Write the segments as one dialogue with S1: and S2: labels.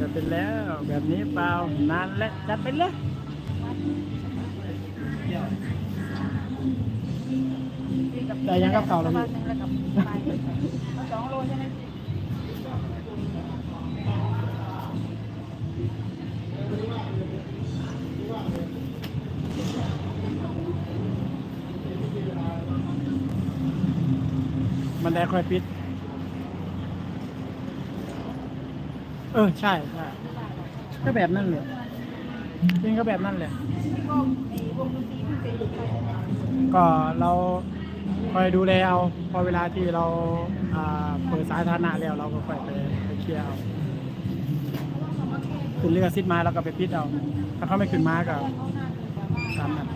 S1: จะเป็นแล้วแบบนี้เปล่านานแล้วจัดไปเลยแต่ยังกับเก่าแล้วพี่
S2: ระมาณนึงสองโลใช่ไหม
S1: มันได้ค่อยปิด เออใช่ใช่ก็แบบนั่นเลยจริงก็แบบนั่นเลย
S2: ก็เรา
S1: คอยดูแลเอาพอเวลาที่เราเปิดสาธารณะแล้วเราก็คอยไปไปเคลียร์เอาขึ้นเรือซิดมาเราก็ไปปิดเอา ถ้าเขาไม่ขึ้นมาก็ตามนั้น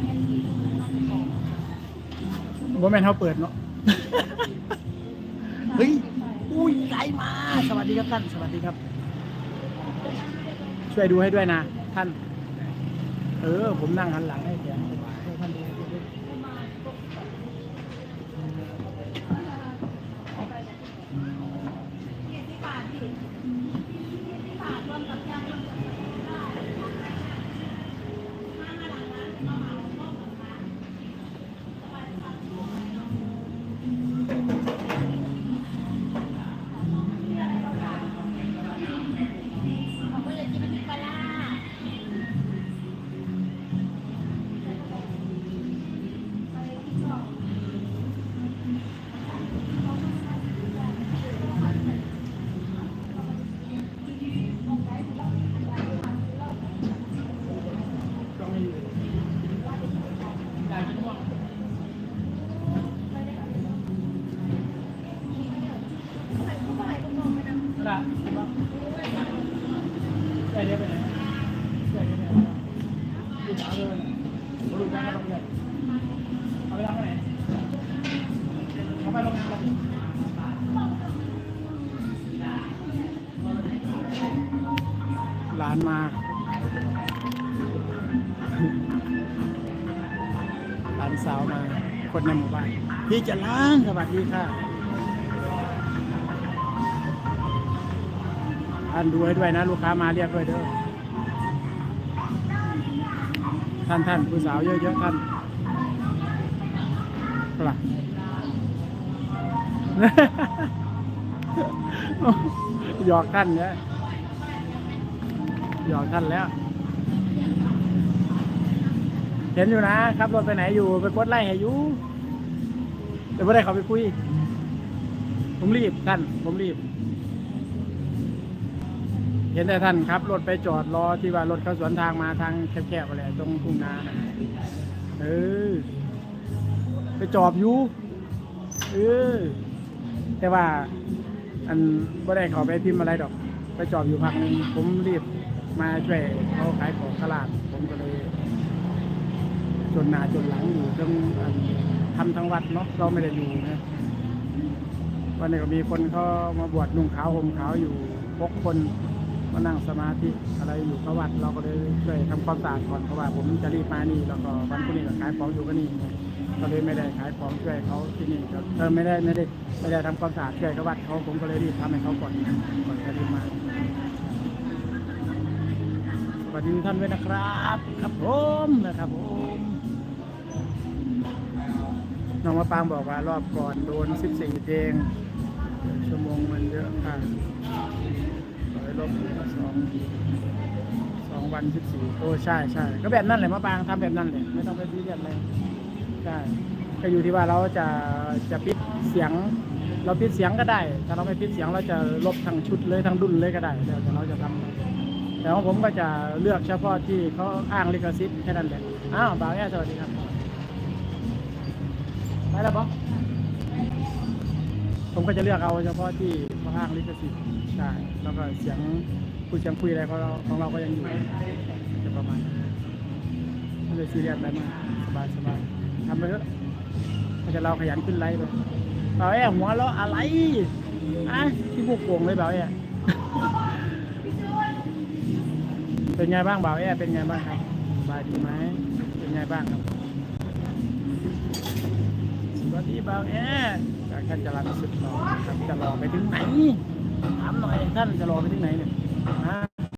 S1: ว่าแม่นเขาเปิดเนาะเฮ้ยอุ้ยไกลมา สวัสดีครับท่าน สวัสดีครับ ช่วยดูให้ด้วยนะ ท่าน เออ ผมนั่งหันหลังให้แก
S2: ละ
S1: ใส่เดี๋ยวไปไหนใส่เดี๋ยวไปไหนดูหนาเลยดูหนาตรงนี้เอาไปทำไปไหนเอาไปโรงงานเราหลานมาหลานสาวมา คนในหมู่บ้านพี่จะล้างสวัสดีค่ะ ท่านดูให้ด้วยนะ ลูกค้ามาเรียกด้วยเด้อท่านท่านผู้สาวเยอะๆท่านปลาหยอกท่านเนี่ยหยอกท่านแล้ว เห็นอยู่นะขับรถไปไหนอยู่ไปกดไล่ให้อยู่แต่ไม่ได้เขาไปคุย ผมรีบท่าน ผมรีบ เห็นแต่ท่านครับรถไปจอดรอที่ว่ารถเขาสวนทางมาทางแคบๆอะไรตรงทุ่งนาเออไปจอบอยู่เออแต่ว่า อันไม่ได้เขาไปพิมพ์อะไรดอก ไปจอบอยู่พักหนึ่งผมรีบมาช่วยเขาขายของตลาด ผมก็เลย จนหนาจนหลังอยู่ทั้งอันทำทั้งวัดเนาะเราไม่ได้อยู่นะวันนี้ก็มีคนเขามาบวชนุ่งขาวห่มขาวอยู่พกคน มานั่งสมาธิอะไรอยู่พระวัดเราก็เลยช่วยทำความสะอาดก่อนเพราะว่าผมจะรีบมานี่แล้วก็วันพรุ่งนี้ก็ขายของอยู่ก็นี่ก็เลยไม่ได้ขายของช่วยเขาที่นี่ก็เออไม่ได้ไม่ได้ไม่ได้ทำความสะอาดช่วยเขาวัดเขาผมก็เลยรีบทำให้เขาก่อนก่อนจะรีบมาสวัสดีท่านด้วยนะครับครับผมนะครับผมน้องมะปางบอกว่ารอบก่อนโดน 14เพลงชั่วโมงมันเยอะค่ะ ร้อยลบสองสองวัน14โอ้ใช่ใช่ก็แบบนั่นแหละมะปางทำแบบนั่นแหละไม่ต้องไปซีเรียสเลยใช่ก็อยู่ที่ว่าเราจะจะปิดเสียง เราปิดเสียงก็ได้ถ้าเราไม่ปิดเสียงเราจะลบทั้งชุดเลยทั้งดุนเลยก็ได้แล้วแต่เราจะทำแต่ของผมก็จะเลือกเฉพาะที่เขาอ้างลิขสิทธิ์แค่นั้นแหละอ้าวบ่าวแย่สวัสดีครับไปแล้วปะ ผมก็จะเลือกเอาเฉพาะที่เขาอ้างลิขสิทธิ์ใช่แล้วก็เสียงคุยเสียงคุยอะไรของเราของเราก็ยังอยู่จะประมาณไม่ได้ซีเรียสอะไรมากสบายสบายทำไปเถอะถ้าจะเราขยันขึ้นไลฟ์ไปเบาแอะหัวเราะอะไรอะที่พวกโกงเลยเบาแอะเป็นไงบ้างเบาแอะเป็นไงบ้างครับสบายดีไหมเป็นไงบ้างครับ สวัสดีบ่าวแอจากท่านจรันสุดหล่อนะครับจะรอไปถึงไหน ถามหน่อยท่านจะรอไปถึงไหนเนี่ยฮะ